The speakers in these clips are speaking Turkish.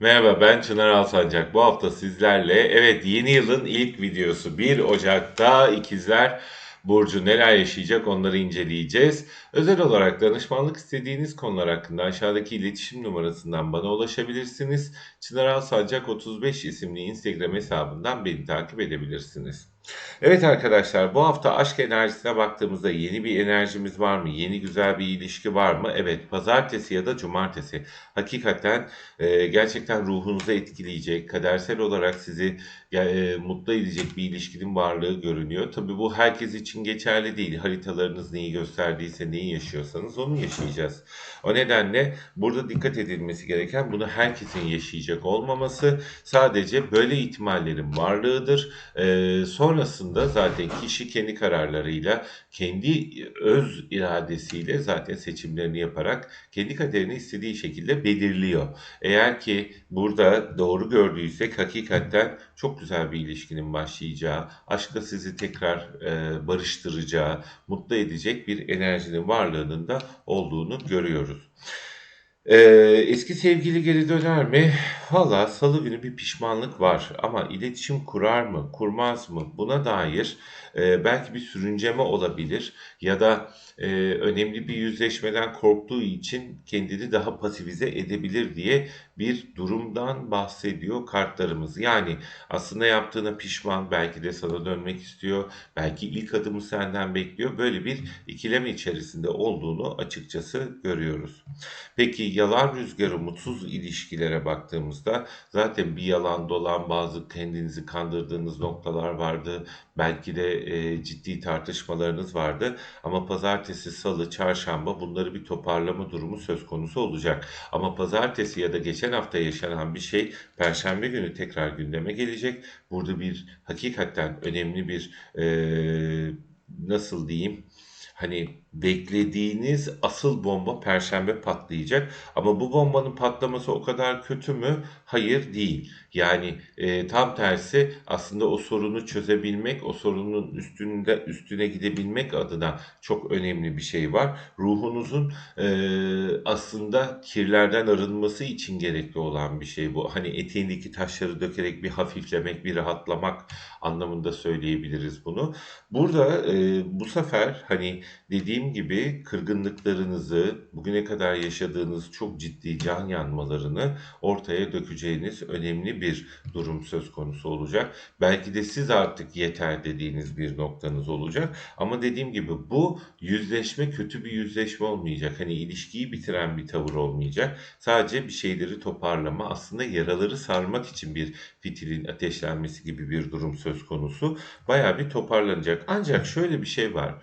Merhaba ben Çınar Alsancak. Bu hafta sizlerle evet yeni yılın ilk videosu 1 Ocak'ta ikizler Burcu neler yaşayacak onları inceleyeceğiz. Özel olarak danışmanlık istediğiniz konular hakkında aşağıdaki iletişim numarasından bana ulaşabilirsiniz. Çınar Alsancak 35 isimli Instagram hesabından beni takip edebilirsiniz. Evet arkadaşlar bu hafta aşk enerjisine baktığımızda yeni bir enerjimiz var mı? Yeni güzel bir ilişki var mı? Evet pazartesi ya da cumartesi hakikaten e, gerçekten ruhunuzu etkileyecek, kadersel olarak sizi e, mutlu edecek bir ilişkinin varlığı görünüyor. Tabi bu herkes için geçerli değil. Haritalarınız neyi gösterdiyse neyi yaşıyorsanız onu yaşayacağız. O nedenle burada dikkat edilmesi gereken bunu herkesin yaşayacak olmaması sadece böyle ihtimallerin varlığıdır. E, sonrasında zaten kişi kendi kararlarıyla, kendi öz iradesiyle zaten seçimlerini yaparak kendi kaderini istediği şekilde belirliyor. Eğer ki burada doğru gördüysek hakikaten çok güzel bir ilişkinin başlayacağı, aşkla sizi tekrar e, barıştıracağı, mutlu edecek bir enerjinin varlığının da olduğunu görüyoruz. Ee, eski sevgili geri döner mi? Valla salı günü bir pişmanlık var ama iletişim kurar mı, kurmaz mı? Buna dair e, belki bir sürünceme olabilir ya da e, önemli bir yüzleşmeden korktuğu için kendini daha pasifize edebilir diye bir durumdan bahsediyor kartlarımız. Yani aslında yaptığına pişman, belki de sana dönmek istiyor, belki ilk adımı senden bekliyor. Böyle bir ikileme içerisinde olduğunu açıkçası görüyoruz. Peki yalan rüzgarı mutsuz ilişkilere baktığımızda zaten bir yalan dolan bazı kendinizi kandırdığınız noktalar vardı. Belki de e, ciddi tartışmalarınız vardı ama pazartesi, salı, çarşamba bunları bir toparlama durumu söz konusu olacak. Ama pazartesi ya da geçen hafta yaşanan bir şey perşembe günü tekrar gündeme gelecek. Burada bir hakikaten önemli bir e, nasıl diyeyim hani beklediğiniz asıl bomba perşembe patlayacak. Ama bu bombanın patlaması o kadar kötü mü? Hayır değil. Yani e, tam tersi aslında o sorunu çözebilmek, o sorunun üstünde üstüne gidebilmek adına çok önemli bir şey var. Ruhunuzun e, aslında kirlerden arınması için gerekli olan bir şey bu. Hani eteğindeki taşları dökerek bir hafiflemek, bir rahatlamak anlamında söyleyebiliriz bunu. Burada e, bu sefer hani dediğim gibi kırgınlıklarınızı, bugüne kadar yaşadığınız çok ciddi can yanmalarını ortaya dökeceğiniz önemli bir durum söz konusu olacak. Belki de siz artık yeter dediğiniz bir noktanız olacak. Ama dediğim gibi bu yüzleşme kötü bir yüzleşme olmayacak. Hani ilişkiyi bitiren bir tavır olmayacak. Sadece bir şeyleri toparlama, aslında yaraları sarmak için bir fitilin ateşlenmesi gibi bir durum söz konusu. Bayağı bir toparlanacak. Ancak şöyle bir şey var.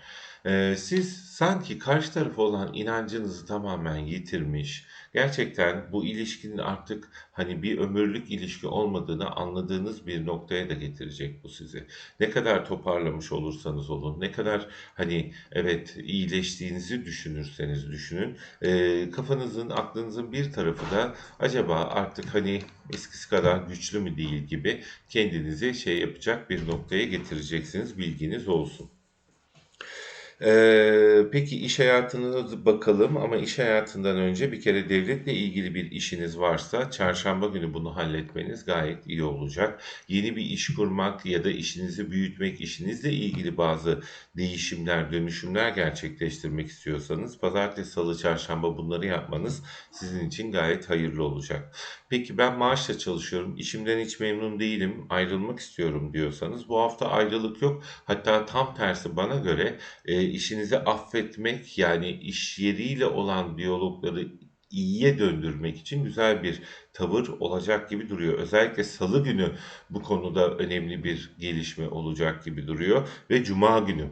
Ee, siz sanki karşı tarafa olan inancınızı tamamen yitirmiş, gerçekten bu ilişkinin artık hani bir ömürlük ilişki olmadığını anladığınız bir noktaya da getirecek bu sizi. Ne kadar toparlamış olursanız olun, ne kadar hani evet iyileştiğinizi düşünürseniz düşünün, e, kafanızın, aklınızın bir tarafı da acaba artık hani eskisi kadar güçlü mü değil gibi kendinizi şey yapacak bir noktaya getireceksiniz, bilginiz olsun. Ee, peki iş hayatına bakalım ama iş hayatından önce bir kere devletle ilgili bir işiniz varsa çarşamba günü bunu halletmeniz gayet iyi olacak. Yeni bir iş kurmak ya da işinizi büyütmek, işinizle ilgili bazı değişimler, dönüşümler gerçekleştirmek istiyorsanız pazartesi, salı, çarşamba bunları yapmanız sizin için gayet hayırlı olacak. Peki ben maaşla çalışıyorum, işimden hiç memnun değilim, ayrılmak istiyorum diyorsanız bu hafta ayrılık yok. Hatta tam tersi bana göre işinizi affetmek yani iş yeriyle olan diyalogları iyiye döndürmek için güzel bir tavır olacak gibi duruyor. Özellikle salı günü bu konuda önemli bir gelişme olacak gibi duruyor ve cuma günü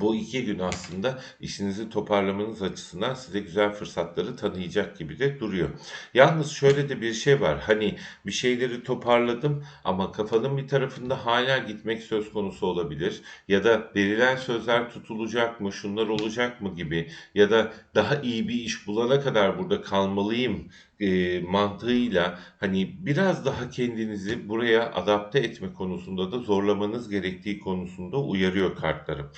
bu iki gün aslında işinizi toparlamanız açısından size güzel fırsatları tanıyacak gibi de duruyor. Yalnız şöyle de bir şey var. Hani bir şeyleri toparladım ama kafanın bir tarafında hala gitmek söz konusu olabilir. Ya da verilen sözler tutulacak mı, şunlar olacak mı gibi ya da daha iyi bir iş bulana kadar burada kalmalıyım e, mantığıyla hani biraz daha kendinizi buraya adapte etme konusunda da zorlamanız gerektiği konusunda uyarıyor kartlarım.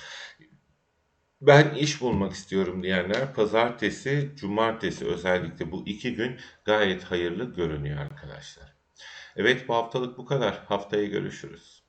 Ben iş bulmak istiyorum diyenler pazartesi, cumartesi özellikle bu iki gün gayet hayırlı görünüyor arkadaşlar. Evet bu haftalık bu kadar. Haftaya görüşürüz.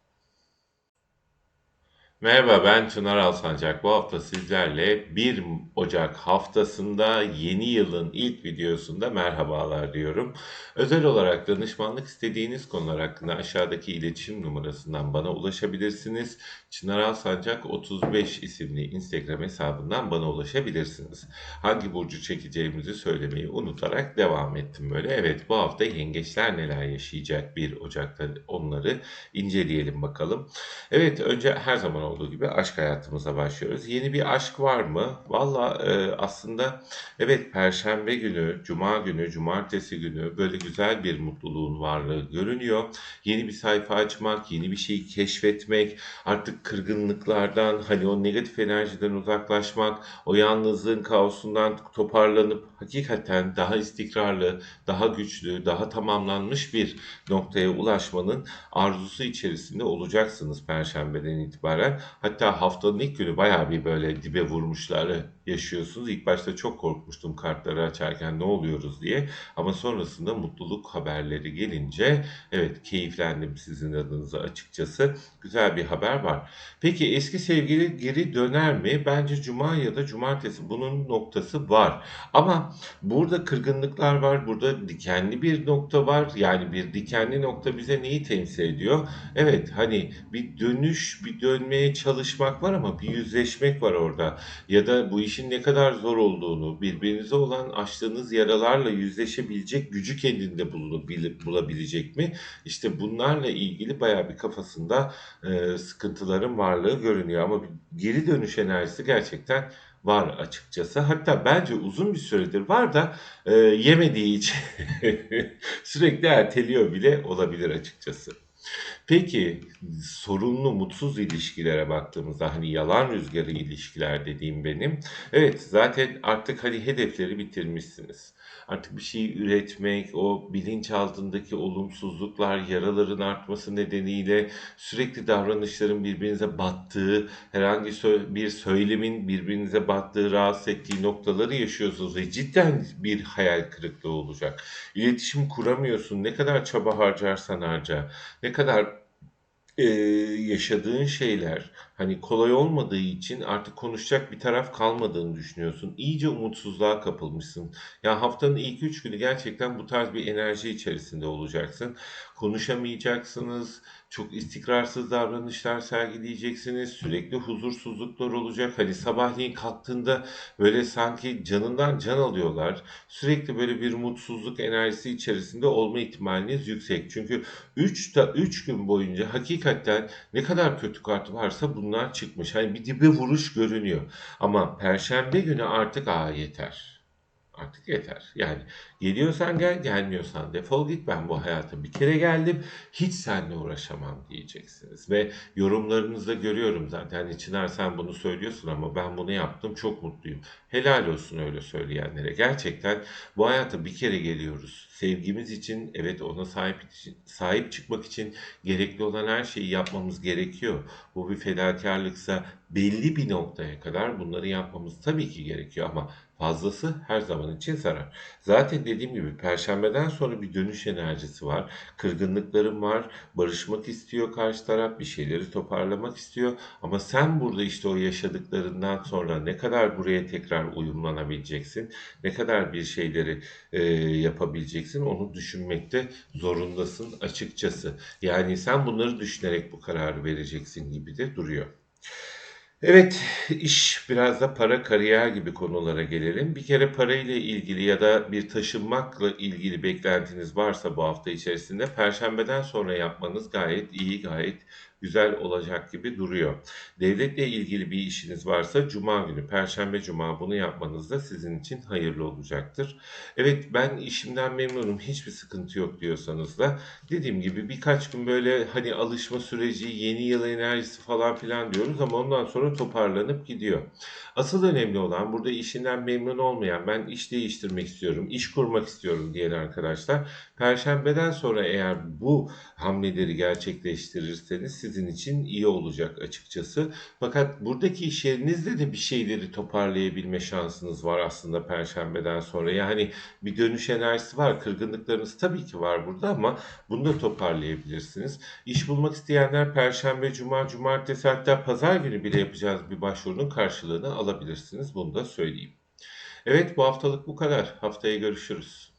Merhaba ben Çınar Alsancak. Bu hafta sizlerle 1 Ocak haftasında yeni yılın ilk videosunda merhabalar diyorum. Özel olarak danışmanlık istediğiniz konular hakkında aşağıdaki iletişim numarasından bana ulaşabilirsiniz. Çınar Alsancak 35 isimli Instagram hesabından bana ulaşabilirsiniz. Hangi burcu çekeceğimizi söylemeyi unutarak devam ettim böyle. Evet bu hafta yengeçler neler yaşayacak 1 Ocak'ta onları inceleyelim bakalım. Evet önce her zaman olduğu gibi aşk hayatımıza başlıyoruz. Yeni bir aşk var mı? Valla e, aslında evet Perşembe günü, Cuma günü, Cumartesi günü böyle güzel bir mutluluğun varlığı görünüyor. Yeni bir sayfa açmak, yeni bir şeyi keşfetmek, artık kırgınlıklardan, hani o negatif enerjiden uzaklaşmak, o yalnızlığın kaosundan toparlanıp hakikaten daha istikrarlı, daha güçlü, daha tamamlanmış bir noktaya ulaşmanın arzusu içerisinde olacaksınız Perşembeden itibaren. Hatta haftanın ilk günü bayağı bir böyle dibe vurmuşları yaşıyorsunuz. İlk başta çok korkmuştum kartları açarken ne oluyoruz diye. Ama sonrasında mutluluk haberleri gelince evet keyiflendim sizin adınıza açıkçası. Güzel bir haber var. Peki eski sevgili geri döner mi? Bence cuma ya da cumartesi bunun noktası var. Ama burada kırgınlıklar var. Burada dikenli bir nokta var. Yani bir dikenli nokta bize neyi temsil ediyor? Evet hani bir dönüş, bir dönmeye çalışmak var ama bir yüzleşmek var orada. Ya da bu işin ne kadar zor olduğunu, birbirinize olan açtığınız yaralarla yüzleşebilecek gücü kendinde bulabilecek mi? İşte bunlarla ilgili bayağı bir kafasında e, sıkıntıların varlığı görünüyor. Ama geri dönüş enerjisi gerçekten var açıkçası. Hatta bence uzun bir süredir var da e, yemediği için sürekli erteliyor bile olabilir açıkçası. Peki sorunlu, mutsuz ilişkilere baktığımızda hani yalan rüzgarı ilişkiler dediğim benim. Evet zaten artık hani hedefleri bitirmişsiniz. Artık bir şey üretmek, o bilinç altındaki olumsuzluklar, yaraların artması nedeniyle sürekli davranışların birbirinize battığı, herhangi bir söylemin birbirinize battığı, rahatsız ettiği noktaları yaşıyorsunuz ve cidden bir hayal kırıklığı olacak. İletişim kuramıyorsun. Ne kadar çaba harcarsan harca, ne kadar Eee, yaşadığın şeyler, hani, kolay olmadığı için artık konuşacak bir taraf kalmadığını düşünüyorsun. İyice umutsuzluğa kapılmışsın. Ya, haftanın ilk 3 günü gerçekten bu tarz bir enerji içerisinde olacaksın. Konuşamayacaksınız, çok istikrarsız davranışlar sergileyeceksiniz, sürekli huzursuzluklar olacak. Hani, sabahleyin kalktığında böyle sanki canından can alıyorlar. Sürekli böyle bir mutsuzluk enerjisi içerisinde olma ihtimaliniz yüksek. Çünkü 3 ta 3 gün boyunca hakikaten ne kadar kötü kart varsa bunlar çıkmış. Hani, bir dibe vuruş görünüyor. Ama perşembe günü artık, "A, yeter." Artık yeter. Yani geliyorsan gel, gelmiyorsan defol git. Ben bu hayata bir kere geldim. Hiç seninle uğraşamam diyeceksiniz. Ve yorumlarınızda görüyorum zaten. Hani Çınar sen bunu söylüyorsun ama ben bunu yaptım. Çok mutluyum. Helal olsun öyle söyleyenlere. Gerçekten bu hayata bir kere geliyoruz. Sevgimiz için evet ona sahip sahip çıkmak için gerekli olan her şeyi yapmamız gerekiyor. Bu bir fedakarlıksa belli bir noktaya kadar bunları yapmamız tabii ki gerekiyor ama Fazlası her zaman için zarar. Zaten dediğim gibi perşembeden sonra bir dönüş enerjisi var. Kırgınlıklarım var. Barışmak istiyor karşı taraf. Bir şeyleri toparlamak istiyor. Ama sen burada işte o yaşadıklarından sonra ne kadar buraya tekrar uyumlanabileceksin? Ne kadar bir şeyleri e, yapabileceksin? Onu düşünmekte zorundasın açıkçası. Yani sen bunları düşünerek bu kararı vereceksin gibi de duruyor. Evet, iş biraz da para, kariyer gibi konulara gelelim. Bir kere parayla ilgili ya da bir taşınmakla ilgili beklentiniz varsa bu hafta içerisinde Perşembeden sonra yapmanız gayet iyi, gayet güzel olacak gibi duruyor. Devletle ilgili bir işiniz varsa cuma günü, perşembe cuma bunu yapmanız da sizin için hayırlı olacaktır. Evet ben işimden memnunum, hiçbir sıkıntı yok diyorsanız da dediğim gibi birkaç gün böyle hani alışma süreci, yeni yıl enerjisi falan filan diyoruz ama ondan sonra toparlanıp gidiyor. Asıl önemli olan burada işinden memnun olmayan, ben iş değiştirmek istiyorum, iş kurmak istiyorum diyen arkadaşlar, perşembeden sonra eğer bu hamleleri gerçekleştirirseniz siz sizin için iyi olacak açıkçası. Fakat buradaki iş yerinizde de bir şeyleri toparlayabilme şansınız var aslında Perşembeden sonra. Yani bir dönüş enerjisi var. Kırgınlıklarınız tabii ki var burada ama bunu da toparlayabilirsiniz. İş bulmak isteyenler Perşembe, Cuma, Cumartesi hatta Pazar günü bile yapacağız bir başvurunun karşılığını alabilirsiniz. Bunu da söyleyeyim. Evet bu haftalık bu kadar. Haftaya görüşürüz.